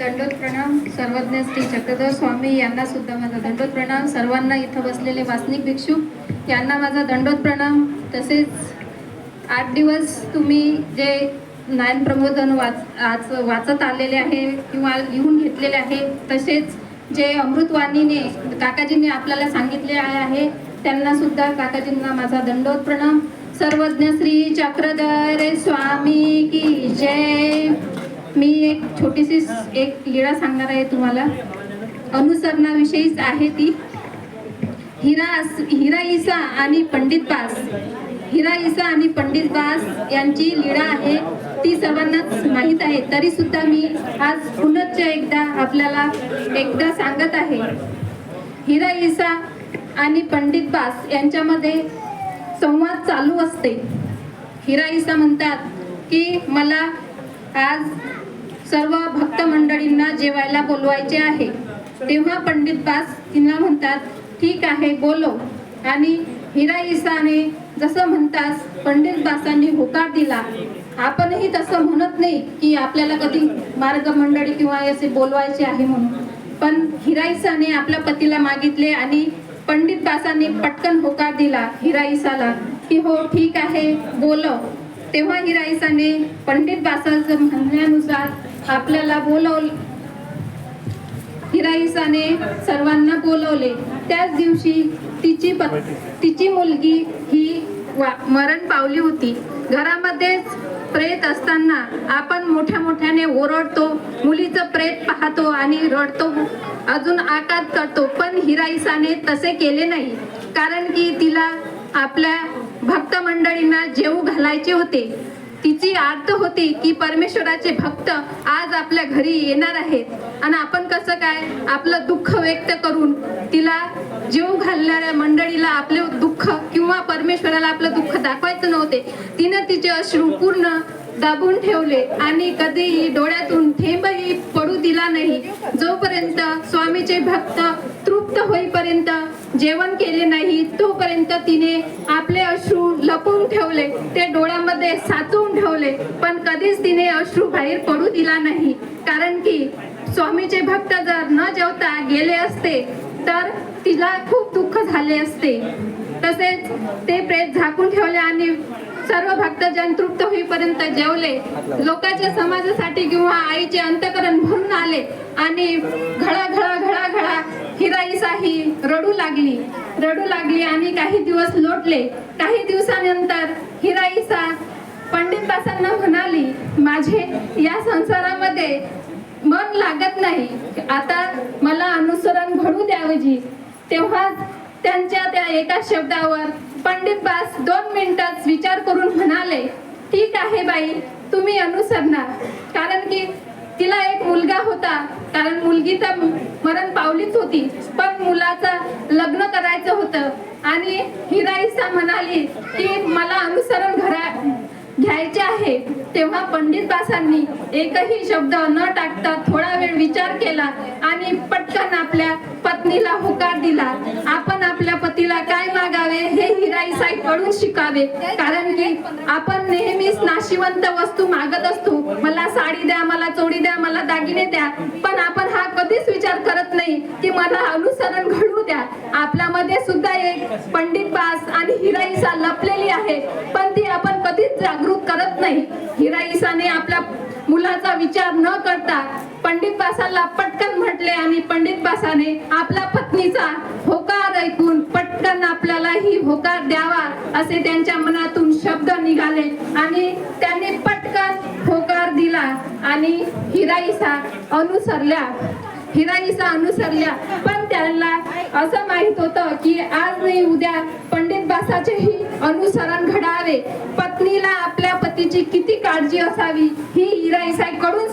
दंडोत प्रणाम सर्वज्ञ श्री चक्रधर स्वामी यांना सुद्धा माझा दंडोत प्रणाम. सर्वांना इथं बसलेले वासनिक भिक्षू यांना माझा दंडोत प्रणाम. तसेच आठ दिवस तुम्ही जे ज्ञान प्रबोधन वाच आज वाचत आलेले आहे किंवा लिहून घेतलेले आहे तसेच जे अमृतवाणीने काकाजींनी आपल्याला सांगितले आहे त्यांना सुद्धा काकाजींना माझा दंडोत प्रणाम. सर्वज्ञ श्री चक्रधर स्वामी की जय. मी एक छोटीशी एक लीळा सांगणार आहे तुम्हाला. अनुसरणाविषयीच आहे ती. हिरा हिरा इसा आणि पंडित बास. हिरा इसा आणि पंडित बास यांची लीळा आहे. ती सर्वांनाच माहीत आहे. तरी सुद्धा मी आज पुनश्च एकदा आपल्याला एकदा सांगत आहे. हिरा इसा आणि पंडित बास यांच्यामध्ये संवाद चालू असते. हिरा इसा म्हणतात की मला आज सर्व भक्त मंडळींना जेवायला बोलवायचे आहे. तेव्हा पंडित बास तिला म्हणतात ठीक आहे बोलो. आणि हिरा इसाने जसं म्हणतास पंडित बासांनी होकार दिला. आपणही तसं म्हणत नाही की आपल्याला कधी मार्ग मंडळी किंवा असे बोलवायचे आहे म्हणून. पण हिराईसाने आपल्या पतीला मागितले आणि पंडित बासांनी पटकन होकार दिला हिराईसाला की हो ठीक आहे बोलव तेव्हा हिराईसाने पंडित बासाचं म्हणण्यानुसार आपल्याला बोलवले हिराईसाने सर्वांना बोलवले. त्याच दिवशी तिची पत तिची मुलगी ही वा- मरण पावली होती. घरामध्येच प्रेत असताना आपण मोठ्या मोठ्याने ओरडतो मुलीचं प्रेत पाहतो आणि रडतो. अजून आकात करतो पण हिराईसाने तसे केले नाही. कारण की तिला आपल्या भक्त मंडळींना जेवू घालायचे होते. तिची आर्त होती की परमेश्वराचे भक्त आज आपल्या घरी येणार आहेत. आणि आपण कसं काय आपलं दुःख व्यक्त करून तिला जीव घालणाऱ्या मंडळीला आपले दुःख किंवा परमेश्वराला आपलं दुःख दाखवायचं नव्हते. तिनं तिचे अश्रू पूर्ण दाबून ठेवले आणि कधीही डोळ्यातून थेंबही पडू दिला नाही. जोपर्यंत स्वामीचे भक्त तृप्त होईपर्यंत जेवण केले नाही तोपर्यंत तिने आपले अश्रू लपवून ठेवले. ते डोळ्यामध्ये साचवून ठेवले. पण कधीच तिने अश्रू बाहेर पडू दिला नाही. कारण की स्वामीचे भक्त जर न जेवता गेले असते तर तिला खूप दुःख झाले असते. तसेच ते प्रेत झाकून ठेवले आणि सर्व भक्तजन तृप्त होईपर्यंत जेवले. लोकांच्या समाजासाठी किंवा आईचे अंतकरण भरून आले आणि घळा घळा घळा घळा हिराईसाही रडू लागली. रडू लागली आणि काही दिवस लोटले. काही दिवसानंतर हिराईसा पंडित बासांना म्हणाली माझे या संसारामध्ये मन लागत नाही. आता मला अनुसरण घडू द्यावजी तेव्हा त्यांच्या त्या एका शब्दावर पंडित बास दोन मिनिटात विचार करून म्हणाले ठीक आहे बाई तुम्ही अनुसरणार. कारण की तिला एक मुलगा होता. कारण मुलगी तर मरण पावलीच होती. पण मुलाचं लग्न करायचं होतं. आणि हिराईसा म्हणाली की मला अनुसरण घरा घ्यायचे आहे. तेव्हा पंडित बासांनी एकही शब्द न टाकता थोडा वेळ विचार केला आणि पटकन आपल्या पत्नीला होकार दिला. आपण आपल्या पतीला काय मागावे हे हिराईसाई कडून शिकावे. कारण की आपण नेहमीच नाशिवंत वस्तू मागत असतो. मला साडी द्या मला चोडी द्या मला दागिने द्या. पण आपण हा कधीच विचार करत नाही की मला अनुसरण घडू द्या. आपल्यामध्ये सुद्धा एक पंडित बास आणि हिराईसा लपलेली आहे. पण ती आपण कधीच जागृत करत हिराईसाने आपल्या मुलाचा विचार न करता पंडित बासाला पटकन म्हटले आणि पंडित बासाने आपल्या पत्नीचा होकार ऐकून पटकन आपल्याला ही होकार द्यावा असे त्यांच्या मनातून शब्द निघाले आणि त्यांनी पटकन होकार दिला आणि हिराईसा अनुसरल्या. हिराईसा अनुसरल्या. पण त्यांना असं माहीत होतं की आज नाही उद्या पंडित बासाचेही अनुसरण घडावे. पत्नीला आपल्या पतीची किती काळजी असावी ही हिराईसाईकडून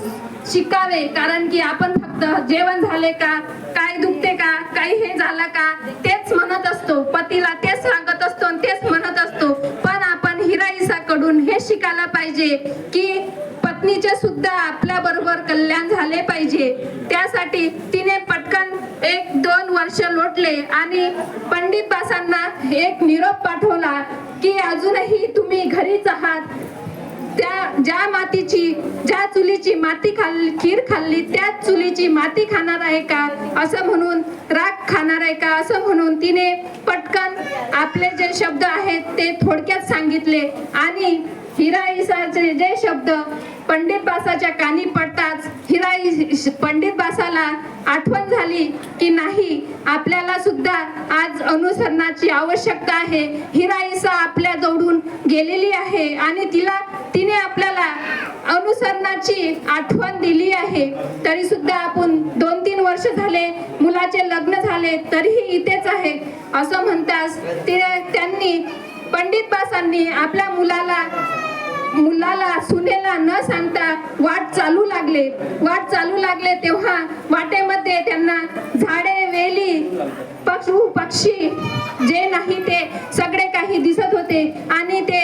शिकावे. कारण की आपण फक्त जेवण झाले का काय दुखते का काही हे झालं का तेच म्हणत असतो. पतीला तेच सांगत असतो आणि तेच म्हणत असतो. पण आपण हिराईसाकडून हे शिकायला पाहिजे की पत्नीचे सुद्धा आपल्या बरोबर कल्याण झाले पाहिजे. त्यासाठी तिने पटकन एक दोन वर्ष लोटले आणि पंडित बासांना एक निरोप पाठवला की अजूनही तुम्ही घरीच आहात. त्या ज्या मातीची ज्या चुलीची माती खाल्ली खीर खाल्ली त्याच चुलीची माती खाणार आहे का? असं म्हणून राग खाणार आहे का? असं म्हणून तिने पटकन आपले जे शब्द आहेत ते थोडक्यात सांगितले आणि हिराईसाचे जे शब्द पंडित बासाच्या कानी पडताच हिराई पंडित बासाला आठवण झाली की नाही आपल्याला सुद्धा आज अनुसरणाची आवश्यकता आहे. हिराईसा आपल्या जवळून गेलेली आहे आणि तिला तिने आपल्याला अनुसरणाची आठवण दिली आहे. तरी सुद्धा आपण दोन तीन वर्ष झाले मुलाचे लग्न झाले तरीही इथेच आहे. असं म्हणताच ते त्यांनी पंडित बासांनी आपल्या मुलाला मुलाला सुनेला न सांगता वाट चालू लागले. वाट चालू लागले तेव्हा वाटेमध्ये त्यांना झाडे वेली पशु पक्षी जे नाही ते सगळे काही दिसत होते आणि ते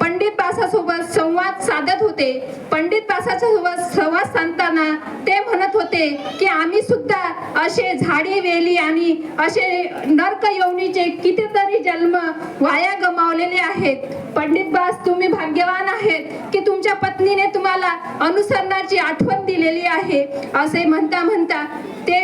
पंडित बासासोबत संवाद साधत होते. पंडित बासासोबत संवाद साधताना ते म्हणत होते की आम्ही सुद्धा असे झाडी वेली आणि असे नर्क योनीचे कितीतरी जन्म वाया गमावलेले आहेत. पंडित बास तुम्ही भाग्यवान आहेत की तुमच्या पत्नीने तुम्हाला अनुसरणाची आठवण दिलेली आहे. असे म्हणता म्हणता ते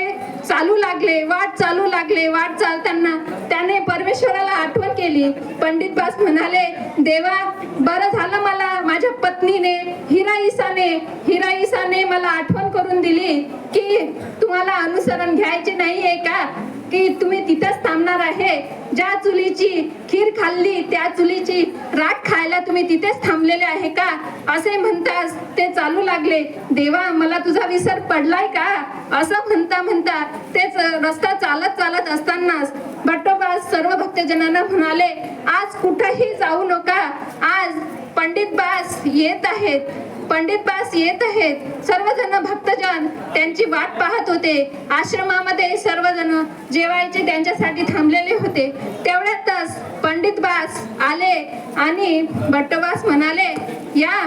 चालू लागले वाट चालू लागले वाट चालताना त्याने परमेश्वराला आठवण केली. पंडित बास म्हणाले देवा बरं झालं मला माझ्या पत्नीने हिरा ईसाने हिरा ईसाने मला आठवण करून दिली की तुम्हाला अनुसरण घ्यायचे नाहीये का? की तुम्ही तिथंच थांबणार आहे? ज्या चुलीची खीर खाल्ली त्या चुलीची राख खायला तुम्ही तिथेच थांबलेले आहे का? असे म्हणताच ते चालू लागले. देवा मला तुझा विसर पडलाय का? असं म्हणता म्हणता रस्ता चालत चालत असतानाच भट्टोबास सर्व भक्तजनांना म्हणाले आज कुठंही जाऊ नका. आज पंडित बास येत आहेत. पंडित बास येत आहेत. सर्वजण भक्तजन त्यांची वाट पाहत होते. आश्रमामध्ये सर्वजण जेवायचे त्यांच्यासाठी थांबलेले होते. तेवढ्यातच पंडित बास आले आणि भट्टबास म्हणाले या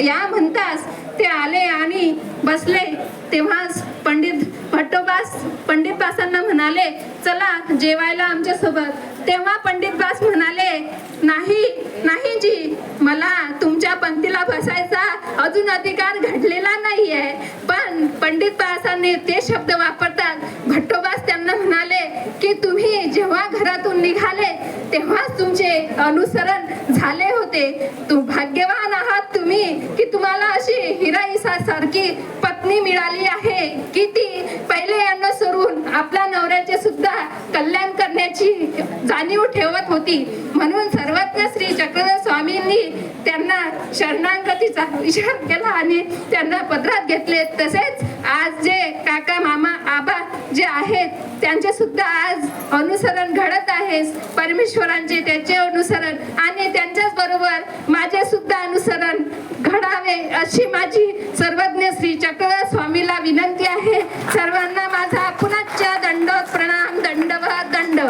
या म्हणताच ते आले आणि बसले. तेव्हाच पंडित भट्टोबास पंडित बासांना म्हणाले चला जेवायला आमच्यासोबत तेव्हा पंडित बास म्हणाले नाही नाही जी मला तुमच्या पंक्तीला बसायचा अजून अधिकार घडलेला नाही आहे पण पंडित बासांनी ते शब्द वापरतात. भट्टोबास त्यांना म्हणाले की तुम्ही जेव्हा घरातून निघाले तेव्हाच तुमचे अनुसरण झाले होते. तू भाग्यवान आहात तुम्ही की तुम्हाला अशी हिराईसा सारखी पत्नी मिळाली आहे की ती पहिले अनुसरून आपल्या नवऱ्याचे सुद्धा कल्याण करण्याची जाणीव ठेवत होती. म्हणून सर्वज्ञ श्री चक्रधर स्वामींनी त्यांना शरणांगतीचा विचार केला आणि त्यांना पदरात घेतले. तसेच आज जे काका मामा आबा जे आहेत त्यांचे सुद्धा आज अनुसरण घडत आहे. परमेश्वरांचे त्याचे अनुसरण आणि त्यांच्याच बरोबर माझे सुद्धा अनुसरण. घडावे अशी माझी सर्वज्ञ श्री चक्र स्वामीला विनंती आहे. सर्वांना माझा पुनश्च दंडोत प्रणाम दंडवत. दंड